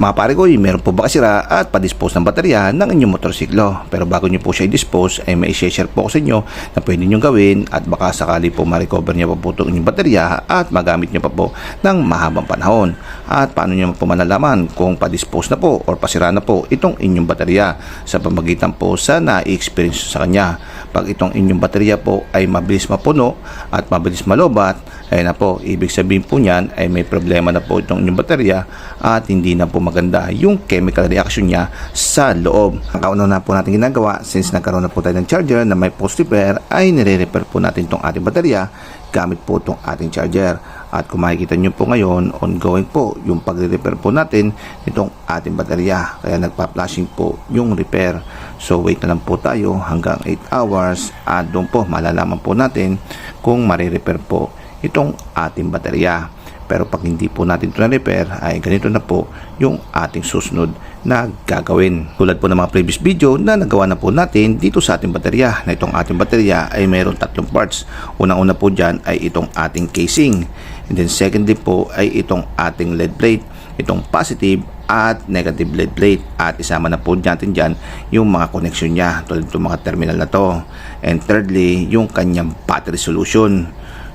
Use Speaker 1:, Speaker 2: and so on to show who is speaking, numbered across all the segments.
Speaker 1: Mga pare ko, meron po ba kasira at pa-dispose ng baterya ng inyong motorsiklo? Pero bago nyo po siya i-dispose, ay may share po ko sa inyo na pwede nyo gawin at baka sakali po ma-recover nyo pa po itong inyong baterya at magamit nyo pa po ng mahabang panahon. At paano nyo po malalaman kung pa-dispose na po or pasira na po itong inyong baterya sa pamagitan po sa na-experience sa kanya. Pag itong inyong baterya po ay mabilis mapuno at mabilis malobat, ay na po, ibig sabihin po niyan ay may problema na po itong inyong baterya at hindi na po maganda yung chemical reaction niya sa loob. Ang kauna na po natin ginagawa since nagkaroon na po tayo ng charger na may post repair ay nire-repair po natin itong ating baterya gamit po itong ating charger. At kung makikita nyo po ngayon, ongoing po yung pagre-repair po natin nitong ating baterya. Kaya nagpa-flashing po yung repair. So wait na lang po tayo hanggang 8 hours at doon po malalaman po natin kung marirepair po itong ating baterya. Pero pag hindi po natin ito na-repair, ay ganito na po yung ating susunod na gagawin. Tulad po ng mga previous video na nagawa na po natin dito sa ating baterya. Na itong ating baterya ay mayroon tatlong parts. Unang-una po dyan ay itong ating casing. And then secondly po ay itong ating lead plate. Itong positive at negative lead plate at isama na po natin dyan yung mga connection niya tulad itong mga terminal na to and thirdly yung kanyang battery solution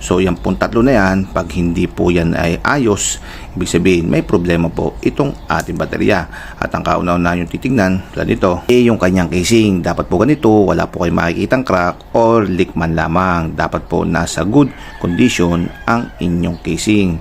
Speaker 1: So yan pong tatlo na yan, pag hindi po yan ay ayos, ibig sabihin may problema po itong ating baterya. At ang kauna-una yung titingnan, tulad nito, eh yung kanyang casing. Dapat po ganito, wala po kayong makikitang crack or leak man lamang. Dapat po nasa good condition ang inyong casing.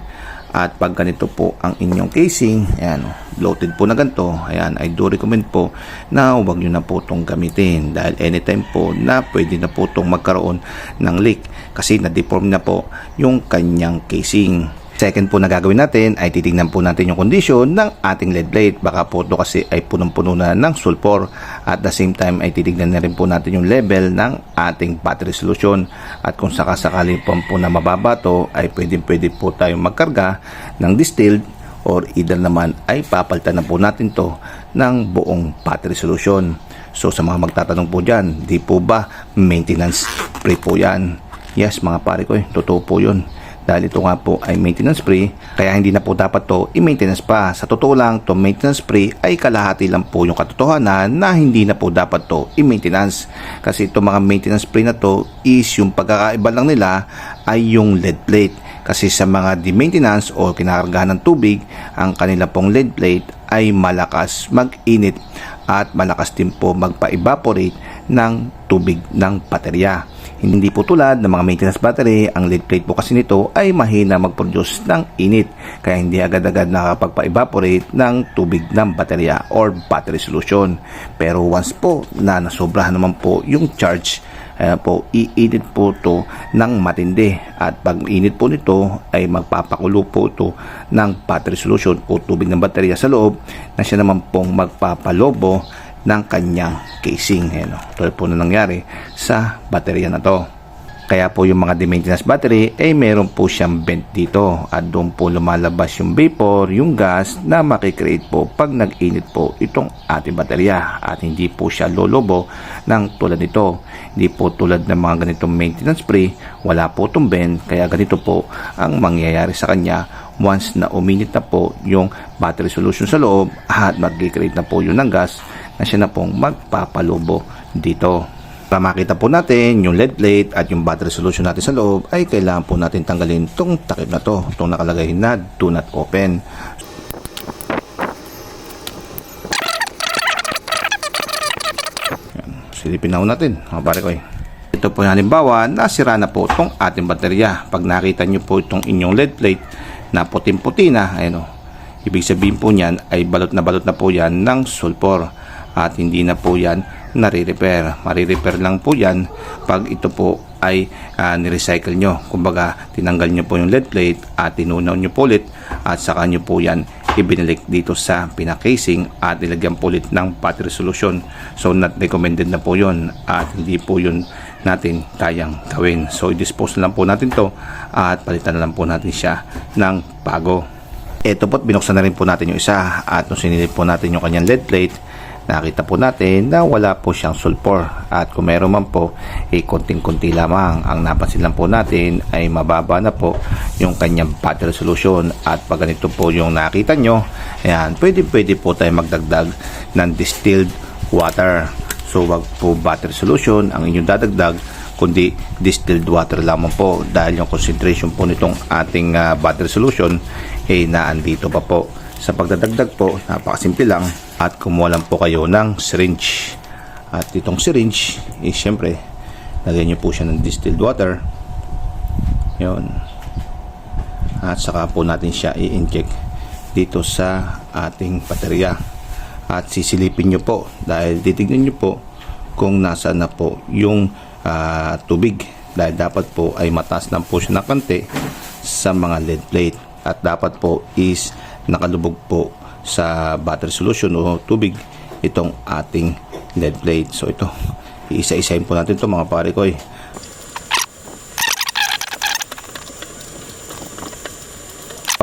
Speaker 1: At pag ganito po ang inyong casing, ayan, loaded po na ganito, ayan, I do recommend po na huwag nyo na po itong gamitin dahil anytime po na pwede na po itong magkaroon ng leak kasi na-deform na po yung kanyang casing. Second po na gagawin natin ay titingnan po natin yung condition ng ating lead plate. Baka po ito kasi ay punong-puno na ng sulfur. At the same time ay titignan na rin po natin yung level ng ating battery solution. At kung sakasakali po po na mababa to ay pwede pwede po tayong magkarga ng distilled or either naman ay papalitan na po natin to ng buong battery solution. So sa mga magtatanong po dyan, di po ba maintenance free po yan? Yes mga pare ko, eh, totoo po yun. Dahil ito nga po ay maintenance free kaya hindi na po dapat to i-maintenance pa. Sa totoo lang to maintenance free ay kalahati lang po yung katotohanan na hindi na po dapat to i-maintenance. Kasi itong mga maintenance free na to is yung pagkakaiba lang nila ay yung lead plate. Kasi sa mga di-maintenance o kinakargahan ng tubig ang kanila pong lead plate ay malakas mag-init at malakas din po magpa-evaporate ng tubig ng baterya. Hindi po tulad ng mga maintenance battery, ang lead plate po kasi nito ay mahina mag-produce ng init kaya hindi agad-agad nakapagpa-evaporate ng tubig ng baterya or battery solution. Pero once po na nasobrahan naman po yung charge, Ayan po, iinit po ito ng matindi. At pag init po nito, ay magpapakulo po ito ng battery solution o tubig ng baterya sa loob na siya naman pong magpapalobo ng kanyang casing. Ayan, o. Tulad po na nangyari sa baterya na to. Kaya po yung mga de-maintenance battery ay meron po siyang vent dito at doon po lumalabas yung vapor, yung gas na makikreate po pag nag-init po itong ating baterya at hindi po siya lolobo ng tulad nito. Hindi po tulad ng mga ganitong maintenance free, wala po itong vent kaya ganito po ang mangyayari sa kanya once na uminit na po yung battery solution sa loob at mag-create na po yun ng gas na siya na pong magpapalobo dito. Para makita po natin yung lead plate at yung battery solution natin sa loob ay kailangan po natin tanggalin itong takip na to, itong nakalagay na do not open. Silipin na ho natin mga pare ko eh. Ito po halimbawa, nasira na po itong ating baterya. Pag nakita nyo po itong inyong lead plate na puting-puti na, ayun o, ibig sabihin po niyan ay balot na balot na po yan ng sulfur at hindi na po yan nare-repair. Mare-repair lang po yan pag ito po ay uh, ni-recycle nyo. Kumbaga, tinanggal nyo po yung lead plate at tinunaw nyo po ulit at saka nyo po yan ibinalik dito sa pinakasing at nilagyan po ulit ng battery solution. So, not recommended na po yun at hindi po yun natin kayang gawin. So, i-dispose lang po natin to at palitan na lang po natin siya ng bago. Ito po, binuksan na rin po natin yung isa at nung sinilip po natin yung kanyang lead plate, nakita po natin na wala po siyang sulfur at kung meron man po eh konting-konti lamang. Ang napansin lang po natin ay mababa na po yung kanyang battery solution at pag ganito po yung nakita nyo ayan pwede pwede po tayo magdagdag ng distilled water. So wag po battery solution ang inyong dadagdag kundi distilled water lamang po. Dahil yung concentration po nitong ating ah, battery solution ay naandito pa po sa pagdadagdag po napakasimple lang. At kumuha lang po kayo ng syringe. At itong syringe is syempre lagyan nyo po siya ng distilled water. Yun. At saka po natin siya i-inject dito sa ating baterya. At sisilipin nyo po dahil titignan nyo po kung nasa na po yung ah, tubig. Dahil dapat po ay mataas lang po siya kante sa mga lead plate. At dapat po is nakalubog po sa battery solution o tubig itong ating lead plate so ito iisa-isahin po natin to mga pare ko eh.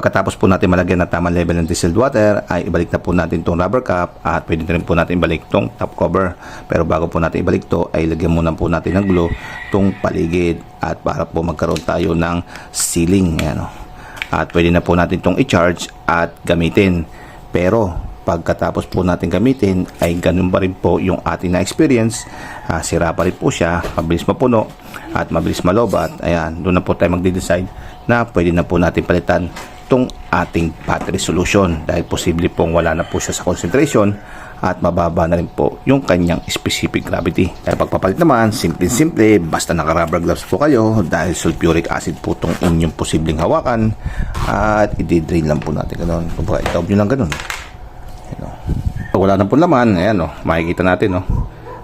Speaker 1: Pagkatapos po natin malagyan ng tamang level ng distilled water, ay ibalik na po natin itong rubber cap at pwede na rin po natin ibalik itong top cover. Pero bago po natin ibalik to ay lagyan muna po natin ng glue itong paligid at para po magkaroon tayo ng sealing. Ayan, o. At pwede na po natin itong i-charge at gamitin. Pero pagkatapos po natin gamitin ay ganun pa rin po yung ating na-experience. Ah, sira pa rin po siya, mabilis mapuno at mabilis malobat. Ayan, doon na po tayo magde-decide na pwede na po natin palitan itong ating battery solution dahil posible pong wala na po siya sa concentration at mababa na rin po yung kanyang specific gravity. Dahil pagpapalit naman, simple-simple, basta naka-rubber gloves po kayo dahil sulfuric acid po itong inyong posibleng hawakan at i-drain lang po natin ganun. Kung baka itaob nyo lang ganun. Ayan, o. Pag wala na po laman, ayan o, makikita natin o.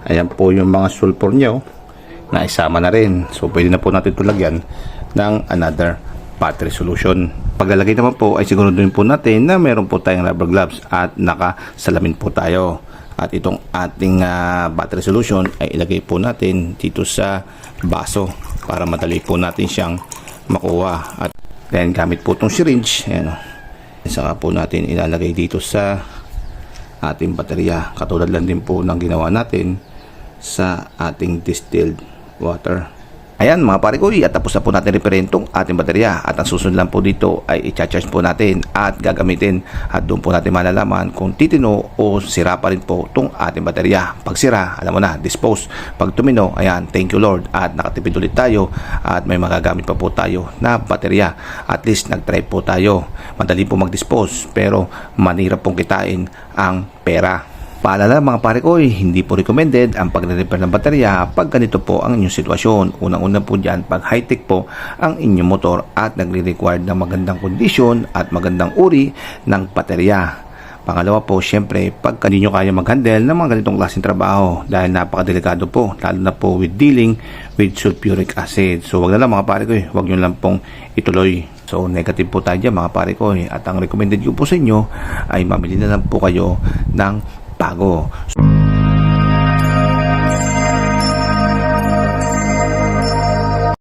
Speaker 1: Ayan po yung mga sulfur nyo na isama na rin. So, pwede na po natin ito lagyan ng another battery solution. Paglalagay naman po ay siguraduhin po natin na meron po tayong rubber gloves at nakasalamin po tayo. At itong ating ah, battery solution ay ilagay po natin dito sa baso para madali po natin siyang makuha. At then gamit po itong syringe. Ayan. Saka po natin ilalagay dito sa ating baterya. Katulad lang din po ng ginawa natin sa ating distilled water. Ayan mga pare ko, at tapos na po natin referent tong ating baterya at ang susunod lang po dito ay i-charge po natin at gagamitin at doon po natin malalaman kung titino o sira pa rin po tong ating baterya. Pag sira, alam mo na, dispose. Pag tumino, ayan, thank you Lord at nakatipid ulit tayo at may magagamit pa po tayo na baterya. At least nag-try po tayo. Madali po mag-dispose pero manira pong kitain ang pera. Paalala mga pare ko, hindi po recommended ang pagre-repair ng baterya pag ganito po ang inyong sitwasyon. Unang-una po dyan, pag high-tech po ang inyong motor at nagre-require ng magandang kondisyon at magandang uri ng baterya. Pangalawa po, syempre, pag hindi nyo kaya mag-handle ng mga ganitong klaseng trabaho dahil napakadelikado po, lalo na po with dealing with sulfuric acid. So, wag na lang mga pare ko, wag nyo lang pong ituloy. So, negative po tayo dyan mga pare ko. At ang recommended ko po sa inyo ay mamili na lang po kayo ng bago.